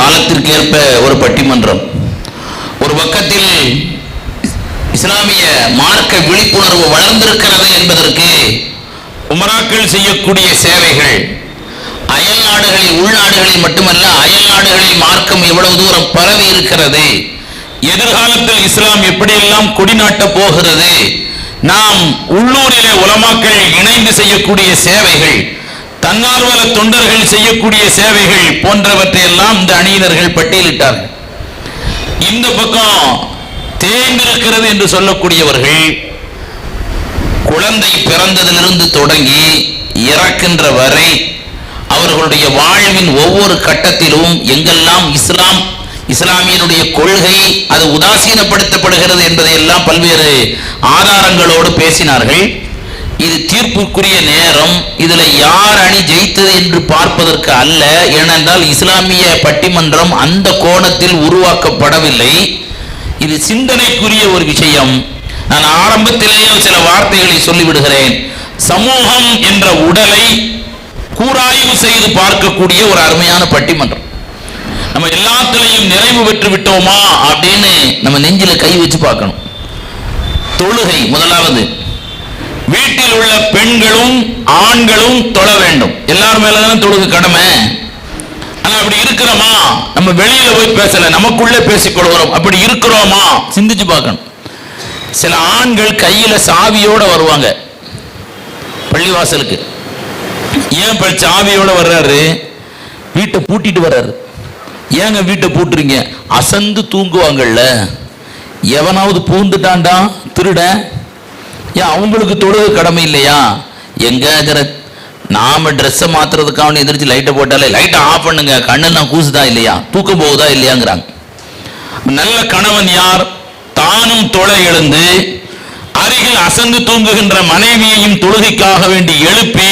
காலத்திற்கேற்ப ஒரு பட்டிமன்றம். ஒரு பக்கத்தில் இஸ்லாமிய மார்க்க விழிப்புணர்வு வளர்ந்திருக்கிறது என்பதற்கு உமராக்கள் செய்யக்கூடிய சேவைகள். அயல் நாடுகளில் உள்நாடுகளில் மட்டுமல்ல அயல் நாடுகளில் மார்க்கம் எவ்வளவு தூரம் பரவி இருக்கிறது எதிர்காலத்தில் இஸ்லாம் எப்படியெல்லாம் கொடிநாட்ட போகிறது நாம் உள்ளூரிலே உலமாக்கள் இணைந்து செய்யக்கூடிய சேவைகள் தன்னார்வல தொண்டர்கள் செய்யக்கூடிய சேவைகள் போன்றவற்றை எல்லாம் இந்த அணியினர்கள் பட்டியலிட்டார்கள். இந்த பக்கம் தேர்ந்திருக்கிறது என்று சொல்லக்கூடியவர்கள் குழந்தை பிறந்ததிலிருந்து தொடங்கி இறக்கின்ற வரை அவர்களுடைய வாழ்வின் ஒவ்வொரு கட்டத்திலும் எங்கெல்லாம் இஸ்லாம் இஸ்லாமியனுடைய கொள்கை அது உதாசீனப்படுத்தப்படுகிறது என்பதை எல்லாம் பல்வேறு ஆதாரங்களோடு பேசினார்கள். இது தீர்ப்புக்குரிய நேரம். இதுல யார் அணி ஜெயித்தது என்று பார்ப்பதற்கு அல்ல. ஏனென்றால் இஸ்லாமிய பட்டிமன்றம் அந்த கோணத்தில் உருவாக்கப்படவில்லை. இது சிந்தனைக்குரிய ஒரு விஷயம். நான் ஆரம்பத்திலேயே சில வார்த்தைகளை சொல்லிவிடுகிறேன். சமூகம் என்ற உடலை கூராய்வு செய்து பார்க்கக்கூடிய ஒரு அருமையான பட்டிமன்றம். நம்ம எல்லாத்திலையும் நிறைவு பெற்று விட்டோமா அப்படின்னு நம்ம நெஞ்சில கை வச்சு பார்க்கணும். தொழுகை முதலாவது. வீட்டில் உள்ள பெண்களும் ஆண்களும் தொழ வேண்டும். எல்லார் மேலதான தொழுகு கடமை? ஆனா அப்படி இருக்கிறோமா? நம்ம வெளியில போய் பேசல நமக்குள்ளே பேசிக்கொள்கிறோம் அப்படி இருக்கிறோமா? சிந்திச்சு பார்க்கணும். சில ஆண்கள் கையில சாவியோட வருவாங்க. பள்ளிவாசலுக்கு. ஏன் இப்ப சாவியோட வர்றாரு? வீட்டை பூட்டிட்டு வர்றாரு. ஏங்க வீட்டை பூட்டுறீங்க? அசந்து தூங்குவாங்கல்ல எவனாவது பூந்துட்டான்டா? திருடன் ஏன் அவங்களுக்கு தொழுக கடமை இல்லையா? எங்கிற நாம ட்ரெஸ்ஸை மாத்துறதுக்காக எந்திரிச்சு லைட்டை போட்டாலே லைட்டை ஆஃப் பண்ணுங்க. கண்ணெல்லாம் கூசுதா இல்லையா? தூக்கம் போகுதா இல்லையாங்கிறாங்க. நல்ல கணவன் யார்? தானும் தொலை எழுந்து அருகில் அசந்து தூங்குகின்ற மனைவியையும் தொழுகைக்காக வேண்டி எழுப்பி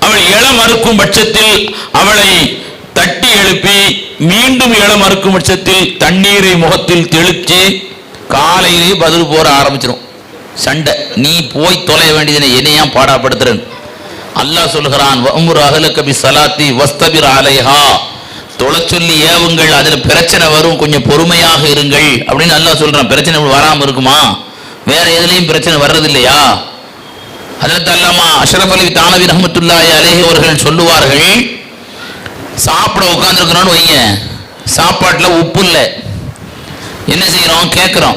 அவள் இள மறுக்கும் பட்சத்தில் அவளை தட்டி எழுப்பி மீண்டும் இள மறுக்கும் பட்சத்தில் தண்ணீரை முகத்தில் தெளிச்சு காலையிலே பதில் போற ஆரம்பிச்சிடும் சண்டை. நீ போய் தொலைய வேண்டியதுன்னு என்னையா பாடாப்படுத்துறேன்? அல்லாஹ் சொல்கிறான் வமுர் அகலக சலாத்தி வஸ்தபிர் அலைஹா. தொலை சொல்லி ஏவுங்கள் அதில் பிரச்சனை வரும் கொஞ்சம் பொறுமையாக இருங்கள். அப்படின்னு அல்லாஹ் சொல்கிறான் பிரச்சனை வராமல் இருக்குமா? வேற எதுலேயும் பிரச்சனை வர்றது இல்லையா அதில் தல்லாமா அஷரப் அலி தானவி ரஹமத்துல்லாய் அலேஹி அவர்கள் சொல்லுவார்கள் சாப்பிட உட்காந்துருக்கிறோன்னு வைங்க. சாப்பாட்டில் உப்பு இல்லை. என்ன செய்கிறோம் கேட்குறோம்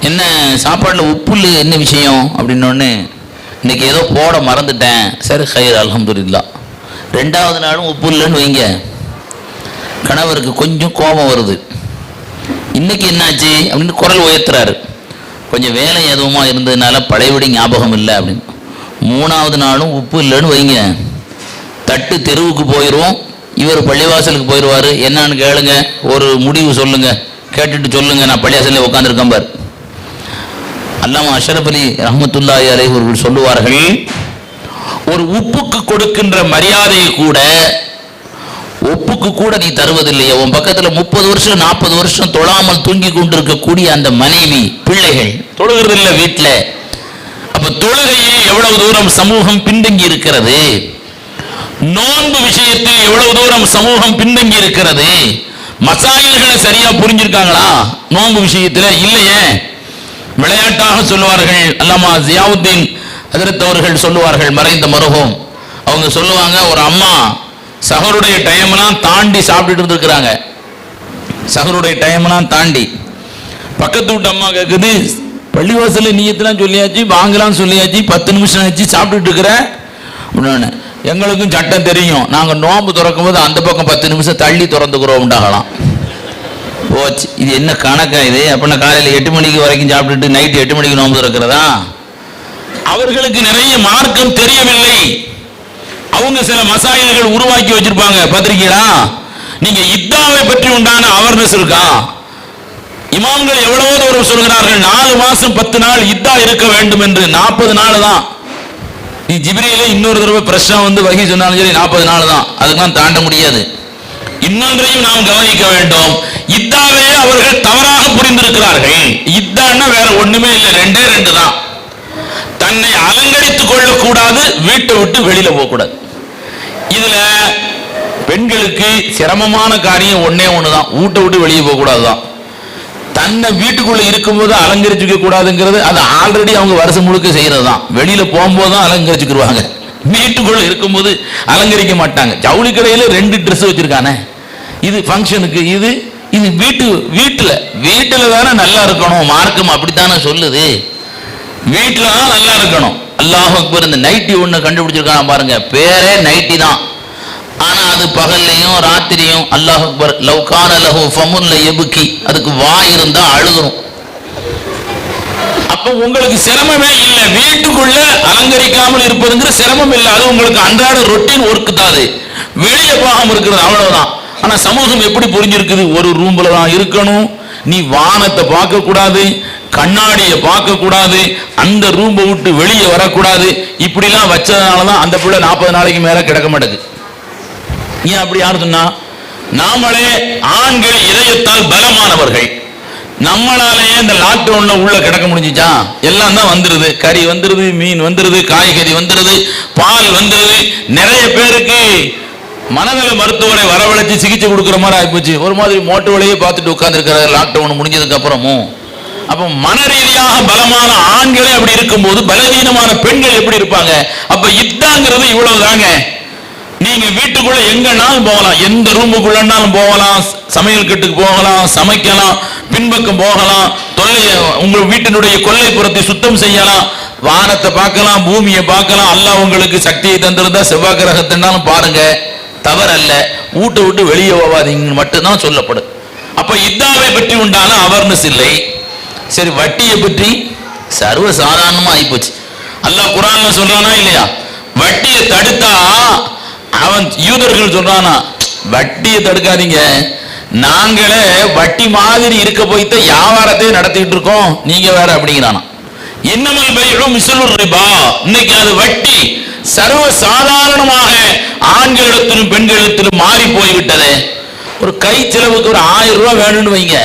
என்ன சாப்பாட்டில் உப்புல் என்ன விஷயம்? அப்படின்னோடனே இன்னைக்கு ஏதோ போட மறந்துட்டேன். சரி ஹயர் அலமதுல்லா ரெண்டாவது நாளும் உப்பு இல்லைன்னு வைங்க. கணவருக்கு கொஞ்சம் கோபம் வருது. இன்னைக்கு என்னாச்சு? அப்படின்னு குரல் உயர்த்துறாரு. கொஞ்சம் வேலை எதுவுமா இருந்ததுனால பழையபடி ஞாபகம் இல்லை அப்படின்னு. மூணாவது நாளும் உப்பு இல்லைன்னு வைங்க. தட்டு தெருவுக்கு போயிடும் இவர் பள்ளிவாசலுக்கு போயிடுவார். என்னன்னு கேளுங்க. ஒரு முடிவு சொல்லுங்க. கேட்டுட்டு சொல்லுங்க. நான் பள்ளிவாசலில் உட்காந்துருக்கேன் பார். அல்லாமா அஷரப் அலி ரஹமத்துல்லாஹி அலைஹி அவர்கள் சொல்லுவார்கள் ஒரு உப்புக்கு கொடுக்கின்ற மரியாதையை கூட ஒப்புக்கு கூட நீ தருவதில்லையே. உன் பக்கத்துல முப்பது வருஷம் நாற்பது வருஷம் தொழாமல் தூங்கி கொண்டிருக்கக்கூடிய அந்த மனைவி பிள்ளைகள் தொழுகிறது இல்லை வீட்டில் அப்போ தொழுகையில் எவ்வளவு தூரம் சமூகம் பின்தங்கி இருக்கிறது? நோன்பு விஷயத்தில் எவ்வளவு தூரம் சமூகம் பின்தங்கி இருக்கிறது? மசாயல்களை சரியா புரிஞ்சிருக்காங்களா? நோன்பு விஷயத்துல இல்லையே. விளையாட்டாக சொல்லுவார்கள். அல்லாமா ஜியாவுத்தீன் ஹஜரத் அவர்கள் சொல்லுவார்கள் மறைந்த மருகம். அவங்க சொல்லுவாங்க ஒரு அம்மா சகருடைய டைம்லாம் தாண்டி சாப்பிட்டுட்டு இருக்கிறாங்க சகருடைய டைம்லாம் தாண்டி. பக்கத்து வீட்டு அம்மா கேட்குது பள்ளிவாசலில் நீயத்தெல்லாம் சொல்லியாச்சு? வாங்கலாம் சொல்லியாச்சு. பத்து நிமிஷம் ஆச்சு சாப்பிட்டுட்டு இருக்கிற. அப்படின்னு எங்களுக்கும் சட்டம் தெரியும். நாங்கள் நோன்பு திறக்கும் போது அந்த பக்கம் பத்து நிமிஷம் தள்ளி திறந்துக்கிறோம். உண்டாகலாம். போச்சு இது என்ன கணக்கா இது? அப்படின்னா காலையில் எட்டு மணிக்கு வரைக்கும் சாப்பிட்டுட்டு நைட்டு எட்டு மணிக்கு நோம்பு திறக்கிறதா? அவர்களுக்கு நிறைய மார்க்கம் தெரியவில்லை. அவங்க சில மசாயல்கள் உருவாக்கி வச்சிருப்பாங்க. பத்திரிக்கையா நீங்க இத்தாவை பற்றி உண்டான அவேர்னஸ் இருக்கா? இமாம்கள் எவ்வளவோ தூரம் சொல்கிறார்கள் நாலு மாசம் பத்து நாள் இத்தா இருக்க வேண்டும் என்று. நாற்பது நாள் தான். நீ ஜிபிரியில இன்னொரு தடவை பிரச்சனை வந்து வகி சொன்னாலும் சரி நாற்பது நாள் தான். அதுக்கெல்லாம் தாண்ட முடியாது. இன்னொன்றையும் நாம் கவனிக்க வேண்டும். இத்தாவே அவர்கள் தவறாக புரிந்திருக்கிறார்கள். இத்தான்னா வேற ஒண்ணுமே இல்லை ரெண்டே ரெண்டு தான். தன்னை அலங்கரித்துக் கொள்ளக்கூடாது வீட்டை விட்டு வெளியில போகக்கூடாது. இதுல பெண்களுக்கு சிரமமான காரியம் ஒன்னே ஒண்ணுதான். வீட்டை விட்டு வெளியே போகக்கூடாது தான் தன்னை வீட்டுக்குள்ள இருக்கும்போது அலங்கரிச்சுக்க கூடாதுங்கிறது அது ஆல்ரெடி அவங்க வருஷம் முழுக்க செய்யறது தான் வெளியில போகும்போது தான் அலங்கரிச்சுக்கிடுவாங்க வீட்டுக்குள்ள இருக்கும்போது அலங்கரிக்க மாட்டாங்க. ஜவுளி கடையில ரெண்டு ட்ரெஸ் வச்சிருக்கானே. இது ஃபங்க்ஷனுக்கு இது இது வீட்டு வீட்டில். வீட்டில் தானே நல்லா இருக்கணும். மார்க்கம் அப்படித்தானே சொல்லுது. வீட்டில் தான் நல்லா இருக்கணும். அல்லாஹ் அக்பர் இந்த நைட்டி ஒன்று கண்டுபிடிச்சிருக்கான் பாருங்க. பேரே நைட்டி தான். ஆனால் அது பகல்லையும் ராத்திரியும் அல்லாஹ் அக்பர் லவ்கான லஹோ ஃபமுன்ல எபுக்கி அதுக்கு வாய் இருந்தா அழுதுரும். அப்போ உங்களுக்கு சிரமமே இல்லை. வீட்டுக்குள்ள அலங்கரிக்காமல் இருப்பதுங்கிற சிரமம் இல்லை. அது உங்களுக்கு அன்றாட ரொட்டீன் ஒர்க் தான் அது. வெளியே போகாமல் இருக்கிறது அவ்வளவுதான். ஆனா சமூகம் எப்படி புரிஞ்சிருக்குது? ஒரு ரூம்ல தான் இருக்கணும். நீ வானத்தை பார்க்க கூடாது கண்ணாடியை பார்க்க கூடாது அந்த ரூம்பை விட்டு வெளியே வரக்கூடாது. இப்படிலாம் வச்சதுனால தான் அந்த பிள்ளை நாற்பது நாளைக்கு மேல கிடக்க மாட்டேங்குது. ஏன் அப்படி யார் சொன்னா? நாமளே ஆண்கள் இதயத்தால் பலமானவர்கள். நம்மளாலேயே இந்த லாக்டவுன்ல உள்ள கிடக்க முடிஞ்சுச்சா? எல்லாம் தான் வந்துருது. கறி வந்துருது மீன் வந்துருது காய்கறி வந்துருது பால் வந்துருது. நிறைய பேருக்கு மனநல மருத்துவரை வரவழைச்சு சிகிச்சை கொடுக்குற மாதிரி ஆகிப்போச்சு ஒரு மாதிரி மோட்டு வழியே பார்த்துட்டு உட்காந்துருக்கிறார் லாக்டவுன் முடிஞ்சதுக்கு அப்புறமும். அப்போ மன ரீதியாக பலமான ஆண்களே அப்படி இருக்கும்போது பலவீனமான பெண்கள் எப்படி இருப்பாங்க? அப்ப இவ்வளவு தாங்க நீங்க வீட்டுக்குள்ள எங்கனாலும் போகலாம். எந்த ரூமுக்குள்ளனாலும் போகலாம். சமையல் கட்டுக்கு போகலாம் சமைக்கலாம் பின்பக்கம் போகலாம் தொல்லைய உங்கள் வீட்டினுடைய கொல்லைப்புறத்தை சுத்தம் செய்யலாம். வானத்தை பார்க்கலாம் பூமியை பார்க்கலாம். அல்லாஹ் உங்களுக்கு சக்தியை தந்திருந்தா செவ்வாய் கிரகத்தினாலும் பாருங்க. தவறல்ல. வீட்டை விட்டு வெளியே போவாதீங்கன்னு மட்டும்தான் சொல்லப்படும். அப்ப இதாவை பற்றி உண்டான அவர்னஸ் இல்லை. சரி வட்டியை பற்றி சர்வ சாதாரணமா ஆகிப்போச்சு அல்லாஹ் குரான்ல சொல்றானா இல்லையா? வட்டியை தடுத்தா அவன் யூதர்கள் சொல்றானா வட்டியை தடுக்காதீங்க. நாங்களே வட்டி மாதிரி இருக்க போய்த்த வியாபாரத்தையும் நடத்திட்டு இருக்கோம். நீங்க வேற அப்படிங்கிறானா. என்னமல் பையும் மிசலுர் ரிபா. இன்னைக்கு அது வட்டி. சர்வ சாதாரணமாக ஆண்களிடத்திலும் பெண்களிடத்திலும் மாறி போய்விட்டது. ஒரு கை செலவுக்கு ஒரு ஆயிரம் ரூபாய் வேணும்னு வைங்க.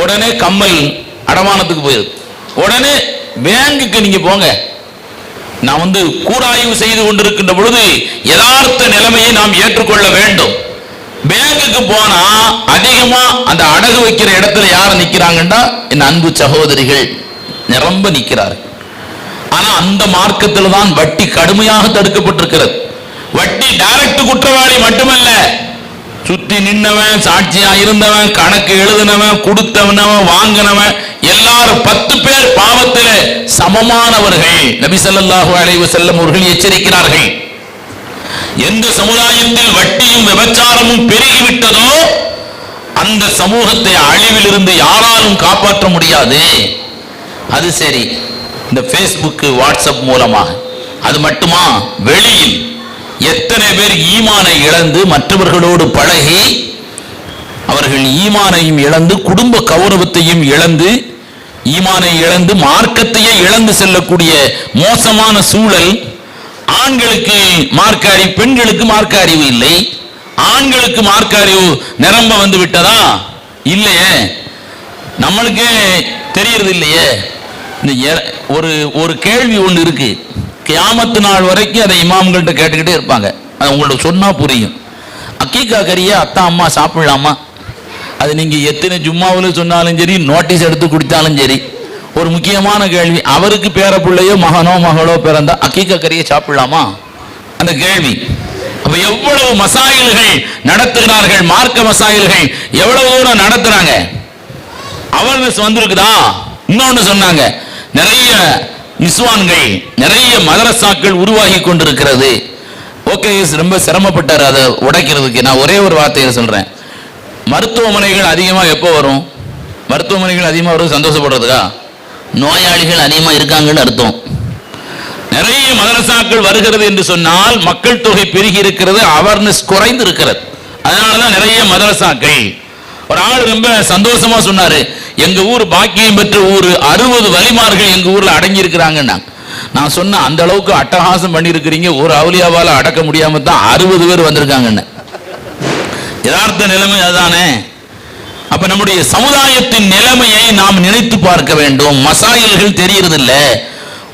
உடனே கம்மல் அடமானத்துக்கு போயிருது உடனே பேங்குக்கு நீங்க போங்க. நான் வந்து கூராய்வு செய்து கொண்டிருக்கின்ற பொழுது யதார்த்த நிலைமையை நாம் ஏற்றுக்கொள்ள வேண்டும். பேங்குக்கு போனா அதிகமா அந்த அடகு வைக்கிற இடத்துல யார் நிக்கிறாங்கன்னா என் அன்பு சகோதரிகள் நிரம்ப நிக்கிறார்கள். ஆனா அந்த மார்க்கத்தில் தான் வட்டி கடுமையாக தடுக்கப்பட்டிருக்கிறது. வட்டி டைரக்ட் குற்றவாளி மட்டுமல்ல. சுத்தி நின்னவன் சாட்சியா இருந்தவன் கணக்கு எழுதினவன் கொடுத்தவனவன் வாங்கினவன் எல்லாரும் பத்து பேர் பாவத்தில் சமமானவர்கள். நபி ஸல்லல்லாஹு அலைவு செல்லும் அவர்கள் எச்சரிக்கிறார்கள். எந்த சமுதாயத்தில் வட்டியும் விபச்சாரமும் பெருகிவிட்டதோ அந்த சமூகத்தை அழிவிலிருந்து யாராலும் காப்பாற்ற முடியாது. அது சரி. இந்த ஃபேஸ்புக்கு வாட்ஸ்அப் மூலமாக. அது மட்டுமா? வெளியில். எத்தனை பேர் ஈமானை இழந்து மற்றவர்களோடு பழகி அவர்கள் ஈமானையும் இழந்து குடும்ப கௌரவத்தையும் இழந்து ஈமானை இழந்து மார்க்கத்தையே இழந்து செல்லக்கூடிய மோசமான சூழல். ஆண்களுக்கு மார்க்க அறிவு பெண்களுக்கு மார்க்க அறிவு இல்லை. ஆண்களுக்கு மார்க்க அறிவு நிரம்ப வந்து விட்டதா? இல்லையே. நம்மளுக்கே தெரியறது இல்லையே. இந்த எ- ஒரு ஒரு கேள்வி ஒன்று இருக்கு. கியாமத்து நாள் வரைக்கும் அதை இமாம்கள்ட்ட கேட்டுக்கிட்டே இருப்பாங்க. அது உங்களுக்கு சொன்னால் புரியும். அக்கீக்கா கறியை அத்தா அம்மா சாப்பிடலாமா? அது நீங்கள் எத்தனை ஜும்மாவில் சொன்னாலும் சரி நோட்டீஸ் எடுத்து கொடுத்தாலும் சரி. ஒரு முக்கியமான கேள்வி அவருக்கு பேர பிள்ளையோ மகனோ மகளோ பிறந்தா அக்கீக்கா கறியை சாப்பிடலாமா? அந்த கேள்வி. அப்போ எவ்வளவு மசாயில்கள் நடத்துகிறார்கள் மார்க்க மசாயில்கள் எவ்வளவு தூரம் நடத்துகிறாங்க அவேர்னஸ் வந்திருக்குதா? இன்னொன்று சொன்னாங்க. நிறைய இஸ்வான்கள் நிறைய மதரசாக்கள் உருவாகி கொண்டிருக்கிறது. ஓகே ரொம்ப சிரமப்பட்டார் அதை உடைக்கிறதுக்கு. நான் ஒரே ஒரு வார்த்தையை சொல்றேன். மருத்துவமனைகள் அதிகமாக எப்போ வரும்? மருத்துவமனைகள் அதிகமாக வரும் சந்தோஷப்படுறதுக்கா? நோயாளிகள் அதிகமாக இருக்காங்கன்னு அர்த்தம். நிறைய மதரசாக்கள் வருகிறது என்று சொன்னால் மக்கள் தொகை பெருகி இருக்கிறது அவேர்னஸ் குறைந்து இருக்கிறது அதனாலதான் நிறைய மதரசாக்கள். ஒரு ஆள் ரொம்ப சந்தோஷமா சொன்னாரு எங்க ஊர் பாக்கியம் பெற்ற ஊர் அறுபது வலிமார்கள் எங்க ஊர்ல அடங்கி இருக்கிறாங்கன்னா நான் சொன்ன அந்த அளவுக்கு அட்டகாசம் பண்ணியிருக்கிறீங்க ஒரு அவுலியாவால அடக்க முடியாம தான் அறுபது பேர் வந்திருக்காங்கன்னு. யதார்த்த நிலைமை அதுதானே. அப்ப நம்முடைய சமுதாயத்தின் நிலைமையை நாம் நினைத்து பார்க்க வேண்டும். மசாயல்கள் தெரியறதில்ல.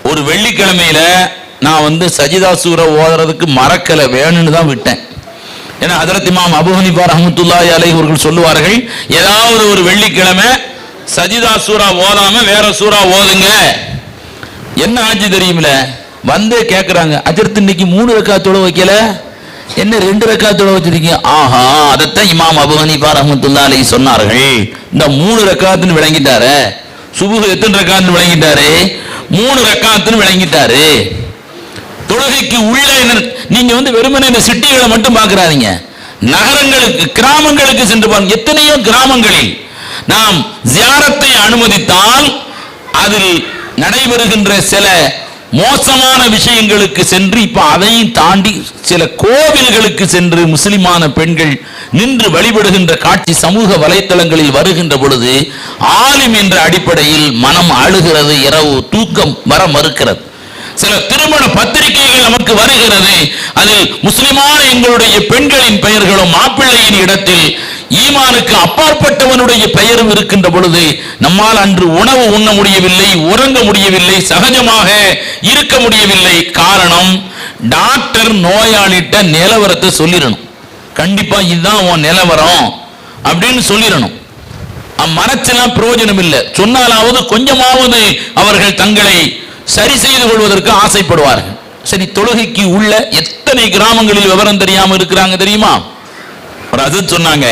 ஒரு வெள்ளிக்கிழமையில நான் வந்து சஜிதா சூரை ஓதுறதுக்கு மறக்கல வேணும்னு தான் விட்டேன். ஏன்னா ஹதரத் மாம் அபு ஹனிஃபா அலை அலைஹி அவர்கள் சொல்லுவார்கள் ஏதாவது ஒரு வெள்ளிக்கிழமை சஜிதா சூறா ஓதாம வேற சூறா ஓதுங்க. என்ன ஆச்சு தெரியுமில? வந்து கேட்குறாங்க அஜர்த்து இன்னைக்கு மூணு ரக்காத்தோட வைக்கல. என்ன ரெண்டு ரக்காத்தோட வச்சிருக்கீங்க? ஆஹா அதைத்தான் இமாம் அபு ஹனீஃபா சொன்னார்கள். இந்த மூணு ரக்காத்துன்னு விளங்கிட்டாரு. சுபுஹ் எத்தனை ரக்காத்துன்னு விளங்கிட்டாரு? மூணு ரக்காத்துன்னு விளங்கிட்டாரு. தொழுகைக்கு உள்ள என்ன நீங்க வந்து வெறுமனே இந்த சிட்டிகளை மட்டும் பார்க்குறாதீங்க. நகரங்களுக்கு கிராமங்களுக்கு சென்று பாருங்க. எத்தனையோ கிராமங்களில் நாம் ஜியாரத்தை அனுமதித்தால் அதில் நடைபெறுகின்ற சில மோசமான விஷயங்களுக்கு சென்று இப்ப அதையும் தாண்டி சில கோவில்களுக்கு சென்று முஸ்லிமான பெண்கள் நின்று வழிபடுகின்ற காட்சி சமூக வலைத்தளங்களில் வருகின்ற பொழுது ஆலிம் என்ற அடிப்படையில் மனம் அழுகிறது இரவு தூக்கம் வர மறுக்கிறது. சில திருமண பத்திரிகைகள் நமக்கு வருகிறது அதில் முஸ்லிமான எங்களுடைய பெண்களின் பெயர்களும் மாப்பிள்ளையின் இடத்தில் ஈமானுக்கு அப்பாற்பட்டவனுடைய பெயரும் இருக்கின்ற பொழுது நம்மால் அன்று உணவு உண்ண முடியவில்லை உறங்க முடியவில்லை சகஜமாக இருக்க முடியவில்லை. காரணம் டாக்டர் நோயாளிட்ட நிலவரத்தை சொல்லிடணும். கண்டிப்பா இதுதான் உன் நிலவரம் அப்படின்னு சொல்லிடணும். மறைச்செல்லாம் பிரயோஜனம் இல்லை சொன்னாலாவது கொஞ்சமாவது அவர்கள் தங்களை சரி செய்து கொள்வதற்கு ஆசைப்படுவார்கள். சரி தொழுகைக்கு உள்ள எத்தனை கிராமங்களில் விவரம் தெரியாமல் இருக்கிறாங்க தெரியுமா? ஒரு அது சொன்னாங்க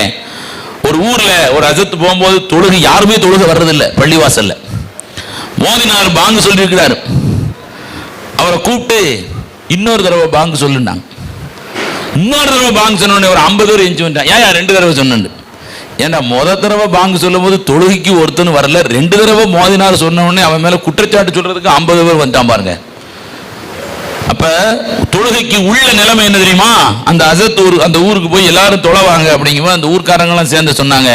ஒரு ஊர்ல ஒரு அஜத்து போகும்போது தொழுகை யாருமே தொழுக வர்றதில்லை பள்ளிவாசல்ல. மோதினார் பாங்கு சொல்லியிருக்கிறார். அவரை கூப்பிட்டு இன்னொரு தடவை பாங்கு சொல்லுனாங்க இன்னொரு தடவை பாங்கு சொன்ன ஒரு ஐம்பது பேர் எஞ்சி வந்துட்டான் ஏன் ரெண்டு தடவை சொன்னேன் ஏன்னா முத தடவை பாங்கு சொல்லும் போது தொழுகைக்கு ஒருத்தன் வரல ரெண்டு தடவை மோதினார் சொன்ன உடனே அவன் மேல குற்றச்சாட்டு சொல்றதுக்கு ஐம்பது பேர் வந்துட்டான் பாருங்க. அப்ப தொழுகைக்கு உள்ள நிலைமை என்ன தெரியுமா? அந்த அசத் ஊர் அந்த ஊருக்கு போய் எல்லாரும் தொலைவாங்க அப்படிங்கும்போது அந்த ஊர்க்காரங்களாம் சேர்ந்து சொன்னாங்க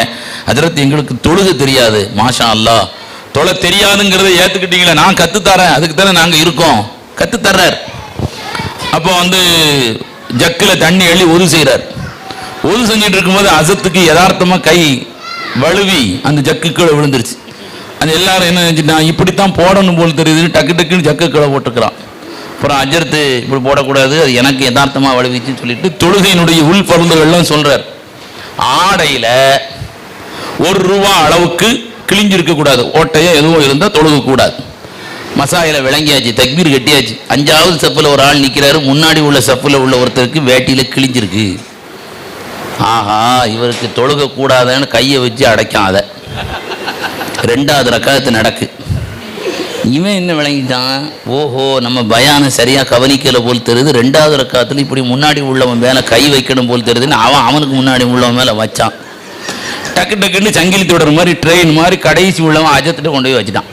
அதிரத்து எங்களுக்கு தொழுகை தெரியாது மாஷா அல்லாஹ் தொலை தெரியாதுங்கிறத ஏத்துக்கிட்டீங்களே நான் கத்துத்தரேன் அதுக்கு தானே நாங்க இருக்கோம். கத்துத்தர்றார். அப்போ வந்து ஜக்கில் தண்ணி எழுதி ஒது செய்கிறார் ஒது செஞ்சுட்டு இருக்கும்போது அசத்துக்கு யதார்த்தமாக கை வழுவி அந்த ஜக்கு கீழே விழுந்துருச்சு. அது எல்லாரும் என்ன நினைச்சிட்டான் இப்படித்தான் போடணும் போல் தெரியுதுன்னு டக்கு டக்குன்னு ஜக்கு கீழே போட்டுக்கிறான். அப்புறம் அஜர்த்து இப்படி போடக்கூடாது அது எனக்கு யதார்த்தமாக வலுவிச்சுன்னு சொல்லிட்டு தொழுகையினுடைய உள் பருந்துகள்லாம் சொல்கிறார் ஆடையில் ஒரு ரூபா அளவுக்கு கிழிஞ்சிருக்க கூடாது ஓட்டையோ எதுவும் இருந்தால் தொழுகக்கூடாது. மசாயில விளங்கியாச்சு தக்பீர் கட்டியாச்சு. அஞ்சாவது செப்பில் ஒரு ஆள் நிற்கிறாரு முன்னாடி உள்ள செப்பில் உள்ள ஒருத்தருக்கு வேட்டியில் கிழிஞ்சிருக்கு. ஆஹா இவருக்கு தொழுகக்கூடாதுன்னு கையை வச்சு அடைக்காத அதை ரெண்டாவது ரக்காயத்து நடக்கு. இவன் என்ன விளங்கிட்டான்? ஓஹோ நம்ம பயானை சரியாக கவனிக்கல போல் தெரியுது. ரெண்டாவது ரக்காத்தில் இப்படி முன்னாடி உள்ளவன் மேலே கை வைக்கணும் போல் தெரியுதுன்னு அவன் அவனுக்கு முன்னாடி உள்ளவன் மேலே வச்சான். டக்கு டக்குன்னு சங்கிலி தொடர் மாதிரி ட்ரெயின் மாதிரி கடைசி உள்ளவன் அஜத்துட்டு கொண்டு போய் வச்சுட்டான்.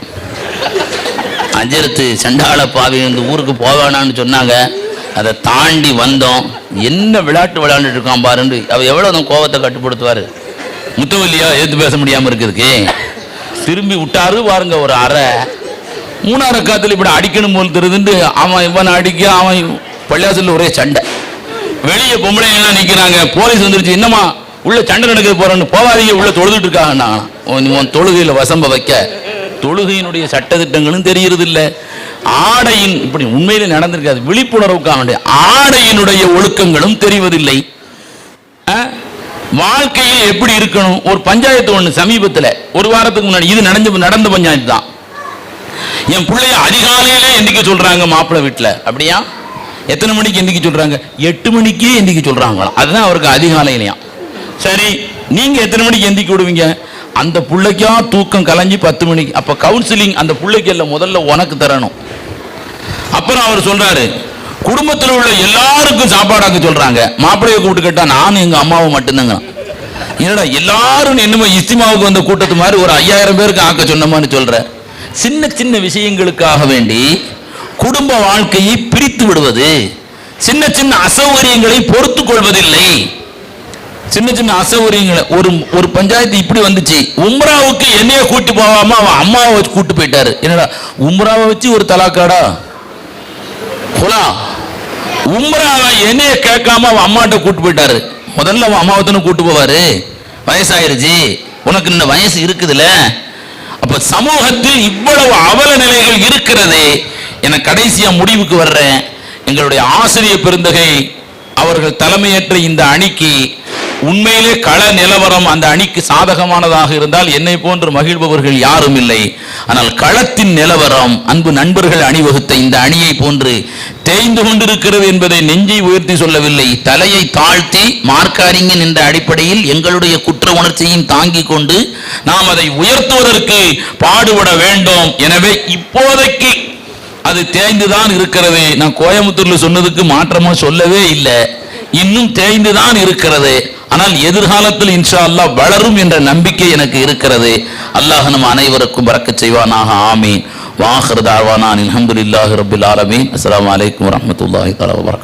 அஜரத்து சண்டாள பாவி இந்த ஊருக்கு போவேணான்னு சொன்னாங்க. அதை தாண்டி வந்தோம். என்ன விளையாட்டு விளையாண்டுட்டு இருக்கான் பாருன்னு அவ எவ்வளவு அந்த கோபத்தை கட்டுப்படுத்துவார்? முத்துவல்லியா ஏத்து பேச முடியாமல் இருக்கிறதுக்கு. திரும்பி விட்டாரு பாருங்க ஒரு அறை. மூணாறு காத்துல இப்படி அடிக்கணும் போல் தெரியுதுன்னு அவன் இவன் அடிக்க அவன் பள்ளியாசல்ல ஒரே சண்டை. வெளியே பொம்பளை எல்லாம் நிக்கிறாங்க போலீஸ் வந்துருச்சு என்னம்மா உள்ள சண்டை நடக்க போறேன்னு போவாதீங்க உள்ள தொழுதுட்டு இருக்காங்கண்ணா. உன் தொழுகையில வசம்ப வைக்க. தொழுகையினுடைய சட்டதிட்டங்களும் தெரியறது இல்ல ஆடையின் இப்படி உண்மையிலே நடந்திருக்காது விழிப்புணர்வுக்காக ஆடையினுடைய ஒழுக்கங்களும் தெரிவதில்லை. வாழ்க்கையில் எப்படி இருக்கணும்? ஒரு பஞ்சாயத்து ஒன்று சமீபத்தில் ஒரு வாரத்துக்கு முன்னாடி இது நடந்த நடந்த பஞ்சாயத்து தான். என் பிள்ளைய அதிகாலையிலே எந்திக்க சொல்றாங்க மாப்பிள்ளை வீட்டுல அப்படியா? எத்தனை மணிக்கு எந்திக்க சொல்றாங்க? எட்டு மணிக்கே எந்திக்க சொல்றாங்களாம். அதுதான் அவருக்கு அதிகாலையிலையாம். சரி நீங்க எத்தனை மணிக்கு எந்திக்க விடுவீங்க? அந்த பிள்ளைக்கா தூக்கம் கலைஞ்சி பத்து மணிக்கு அப்ப கவுன்சிலிங் அந்த பிள்ளைக்கு இல்லை முதல்ல உனக்கு தரணும். அப்புறம் அவர் சொல்றாரு குடும்பத்தில் உள்ள எல்லாருக்கும் சாப்பாடாக்க சொல்றாங்க. மாப்பிள்ளைய கூப்பிட்டு கேட்டா நானும் எங்க அம்மாவும் மட்டும்தாங்க என்னடா எல்லாரும் என்னமோ இஸ்திமாவுக்கு வந்த கூட்டத்து மாதிரி ஒரு ஐயாயிரம் பேருக்கு ஆக்க சொன்னமான்னு சொல்றேன் சின்ன சின்ன விஷயங்களுக்காக வேண்டி குடும்ப வாழ்க்கையை பிரித்து விடுவது சின்ன சின்ன அசௌகரியங்களை பொறுத்து கொள்வதில்லை. சின்ன சின்ன அசௌகரியங்களை ஒரு ஒரு பஞ்சாயத்து இப்படி வந்துச்சு உம்ராவுக்கு என்னைய கூட்டி போகாம அவன் அம்மாவை வச்சு கூட்டு போயிட்டாரு. என்னடா உம்ராவை வச்சு ஒரு தலாக்காடா? குலா. உம்ராவை என்னைய கேட்காம அவன் அம்மாட்ட கூட்டு போயிட்டாரு. முதல்ல அவன் அம்மாவை தானே கூட்டு போவாரு? வயசாயிருச்சு. உனக்கு இந்த வயசு இருக்குதுல்ல? அப்ப சமூகத்தில் இவ்வளவு அவல நிலைகள் இருக்கிறது என கடைசியா முடிவுக்கு வர்றேன். எங்களுடைய ஆசிரியர் பெருந்தகை அவர்கள் தலைமையற்ற இந்த அணிக்கு உண்மையிலே கள நிலவரம் அந்த அணிக்கு சாதகமானதாக இருந்தால் என்னை போன்று மகிழ்பவர்கள் யாரும் இல்லை. ஆனால் களத்தின் நிலவரம் அன்பு நண்பர்கள் அணிவகுத்த இந்த அணியை போன்று தேய்ந்து கொண்டிருக்கிறது என்பதை நெஞ்சை உயர்த்தி சொல்லவில்லை. தலையை தாழ்த்தி மார்க்காரிங்கன் என்ற அடிப்படையில் எங்களுடைய குற்ற உணர்ச்சியையும் தாங்கிக் கொண்டு நாம் அதை உயர்த்துவதற்கு பாடுபட வேண்டும். எனவே இப்போதைக்கு அது தேய்ந்துதான் இருக்கிறது. நான் கோயம்புத்தூர்ல சொன்னதுக்கு மாற்றமா சொல்லவே இல்லை. இன்னும் தேய்ந்துதான் இருக்கிறது. ஆனால் எதிர்காலத்தில் இன்ஷா அல்லாஹ் வளரும் என்ற நம்பிக்கை எனக்கு இருக்கிறது. அல்லாஹ் நம் அனைவருக்கும் பறக்க செய்வானாக. ஆமீன். வாஹர் தாழ்வானான் அலமதுல்லாஹி ரபுல் ஆலமீன். அஸ்லாம் வலைக்கம் வரமத்துல்லாஹி தலா வபரகாத்துஹு